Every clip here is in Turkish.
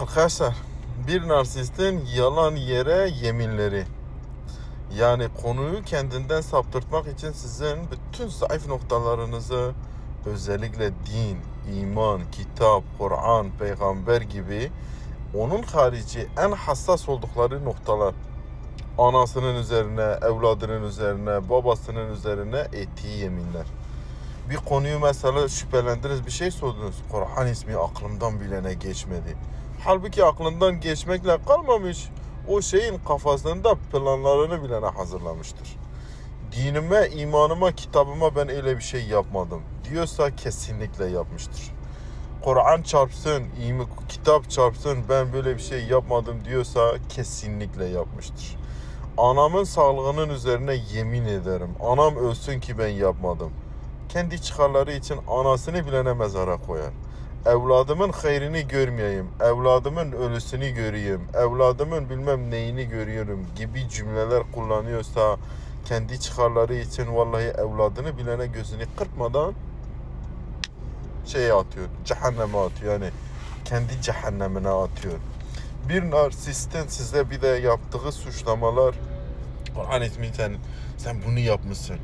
Arkadaşlar bir narsistin yalan yere yeminleri. Yani konuyu kendinden saptırtmak için sizin bütün zayıf noktalarınızı özellikle din, iman, kitap, Kur'an, peygamber gibi onun harici en hassas oldukları noktalar anasının üzerine, evladının üzerine, babasının üzerine ettiği yeminler. Bir konuyu mesela şüphelendiniz bir şey sordunuz. Kur'an ismi aklımdan bilene geçmedi. Halbuki aklından geçmekle kalmamış. O şeyin kafasında planlarını bilene hazırlamıştır. Dinime, imanıma, kitabıma ben öyle bir şey yapmadım diyorsa kesinlikle yapmıştır. Kur'an çarpsın, kitap çarpsın ben böyle bir şey yapmadım diyorsa kesinlikle yapmıştır. Anamın sağlığının üzerine yemin ederim. Anam ölsün ki ben yapmadım. Kendi çıkarları için anasını bilene mezara koyar. Evladımın hayrını görmeyeyim, evladımın ölüsünü göreyim, evladımın bilmem neyini görüyorum gibi cümleler kullanıyorsa kendi çıkarları için vallahi evladını bilene gözünü kırpmadan şeye atıyor, cehenneme atıyor yani kendi cehennemine atıyor. Bir narsistin size bir de yaptığı suçlamalar Kur'an ismi sen, sen bunu yapmışsın.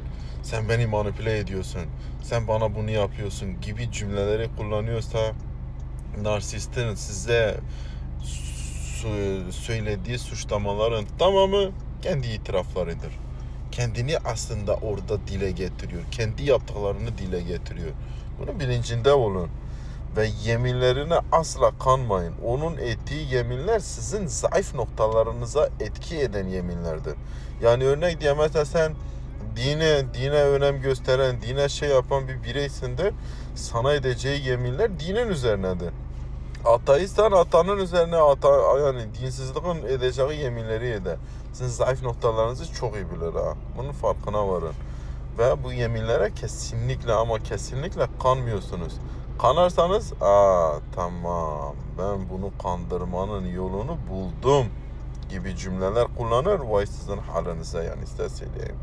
Sen beni manipüle ediyorsun. Sen bana bunu yapıyorsun gibi cümleleri kullanıyorsa narsistin size söylediği suçlamaların tamamı kendi itiraflarıdır. Kendini aslında orada dile getiriyor. Kendi yaptıklarını dile getiriyor. Bunun bilincinde olun. Ve yeminlerine asla kanmayın. Onun ettiği yeminler sizin zayıf noktalarınıza etki eden yeminlerdir. Yani örnek diye mesela sen dine, dine önem gösteren, dine şey yapan bir bireysindir. Sana edeceği yeminler dinin üzerinedir. Ateistsen atanın üzerine ata, yani dinsizliğin edeceği yeminleri eder. Sizin zayıf noktalarınızı çok iyi bilir ha. Bunun farkına varın. Ve bu yeminlere kesinlikle ama kesinlikle kanmıyorsunuz. Kanarsanız aa tamam ben bunu kandırmanın yolunu buldum gibi cümleler kullanır. Vay sizin halinize yani ister söyleyeyim.